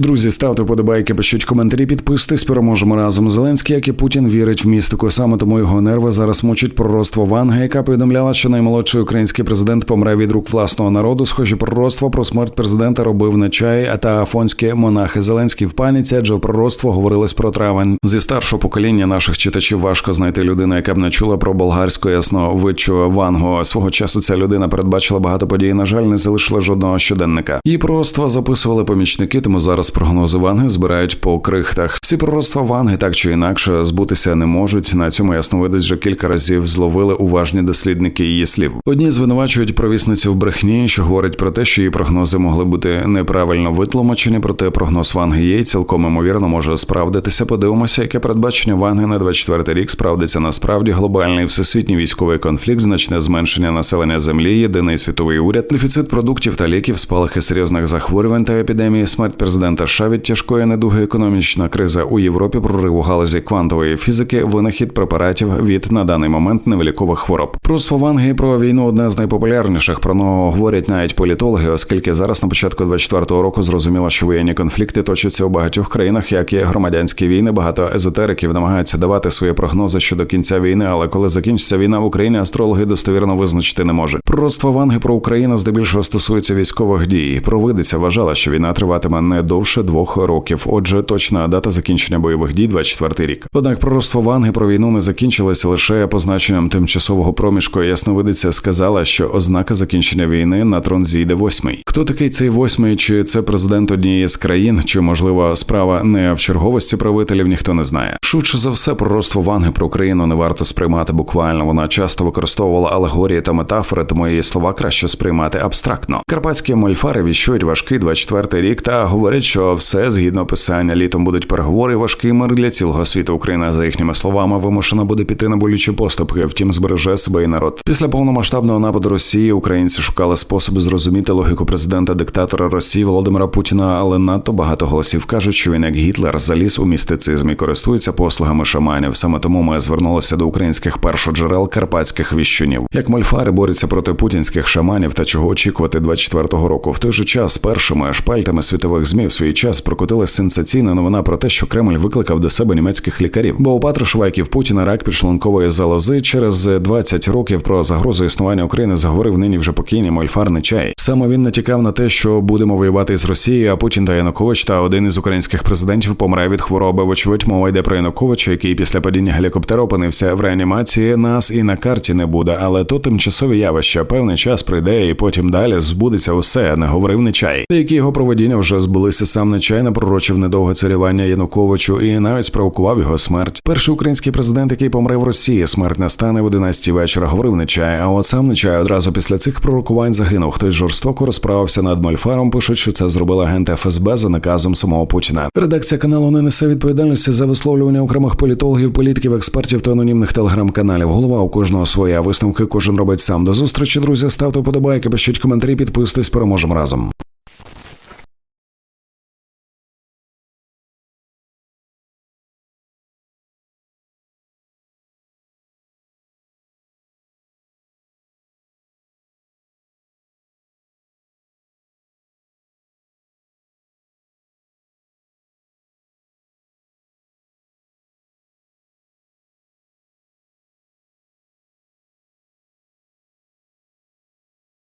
Друзі, ставте подобайки, пишіть коментарі, підписуйтесь, переможемо разом. Зеленський, як і Путін, вірить в містику. Саме тому його нерви зараз мучить пророцтво Ванга, яка повідомляла, що наймолодший український президент помре від рук власного народу. Схожі пророцтва про смерть президента робив Нечай та афонські монахи. Зеленський в паніці, адже пророцтво говорилось про травень. Зі старшого покоління наших читачів важко знайти людину, яка б не чула про болгарську ясновидчу Вангу. Свого часу ця людина передбачила багато подій. На жаль, не залишила жодного щоденника. Її пророцтва записували помічники, тому зараз прогнози Ванги збирають по крихтах. Всі пророцтва Ванги так чи інакше збутися не можуть. На цьому ясновидець вже кілька разів зловили уважні дослідники її слів. Одні звинувачують провісницю в брехні, що говорить про те, що її прогнози могли бути неправильно витлумачені. Проте прогноз Ванги є цілком ймовірно може справдитися. Подивимося, яке передбачення Ванги на 24 рік справдиться насправді глобальний всесвітній військовий конфлікт, значне зменшення населення землі, єдиний світовий уряд, дефіцит продуктів та ліків, спалахи серйозних захворювань та епідемії, смерть президента США від тяжкої недуги, економічна криза у Європі, прорив у галузі квантової фізики, винахід препаратів від на даний момент невилікових хвороб. Просто в Англії про війну одне з найпопулярніших. Про нього говорять навіть політологи, оскільки зараз на початку 24-го року зрозуміло, що воєнні конфлікти точаться у багатьох країнах, як і громадянські війни. Багато езотериків намагаються давати свої прогнози щодо кінця війни, але коли закінчиться війна в Україні, астрологи достовірно визначити не можуть. Пророцтво Ванги про Україну здебільшого стосується військових дій. Провидиця вважала, що війна триватиме не довше двох років. Отже, точна дата закінчення бойових дій 24 рік. Однак пророцтво Ванги про війну не закінчилося лише позначенням тимчасового проміжку. Ясновидиця сказала, що ознака закінчення війни на трон зійде восьмий. Хто такий цей восьмий? Чи це президент однієї з країн, чи можливо справа не в черговості правителів? Ніхто не знає. Швидше за все, пророцтво Ванги про Україну не варто сприймати буквально. Вона часто використовувала алегорії та метафори, тому її слова краще сприймати абстрактно. Карпатські мольфари віщують важкий 24-й рік та говорять, що все згідно писання. Літом будуть переговори. мир для цілого світу. Україна за їхніми словами вимушена буде піти на болючі поступки. Втім, збереже себе і народ. Після повномасштабного нападу Росії українці шукали способи зрозуміти логіку президента диктатора Росії Володимира Путіна, але надто багато голосів кажуть, що він як Гітлер заліз у містицизм і користується послугами шаманів. Саме тому ми звернулися до українських першоджерел карпатських віщунів. Як мольфари борються проти путінських шаманів та чого очікувати 24-го року. В той же час першими шпальтами світових змі свій час прокотилась сенсаційна новина про те, що Кремль викликав до себе німецьких лікарів. Бо у Патрушева, як і в Путіна, рак підшлункової залози через 20 років про загрозу існування України заговорив нині вже покійний мольфар Нечай. Саме він натякав на те, що будемо воювати з Росією, а Путін та Янукович та один із українських президентів помре від хвороби. Вочевидь, мова йде про Януковича, який після падіння гелікоптера опинився в реанімації. Нас і на карті не буде, але то тимчасові явища. Певний час прийде, і потім далі збудеться усе. Не говорив Нечай. Деякі його проведіння вже збулися. Сам Нечай напророчив недовге царювання Януковичу і навіть спровокував його смерть. Перший український президент, який помре в Росії, смерть не стане в 11 вечора. Говорив Нечай. А от сам Нечай одразу після цих пророкувань загинув. Хтось жорстоко розправився над Мольфаром. Пишуть, що це зробили агент ФСБ за наказом самого Путіна. Редакція каналу не несе відповідальності за висловлювання окремих політологів, політиків, експертів та анонімних телеграм-каналів. Голова у кожного своя висновки. Кожен робить сам. До зустрічі, друзі. Ставте вподобайки, пишіть коментарі, підписуйтесь. Переможемо разом.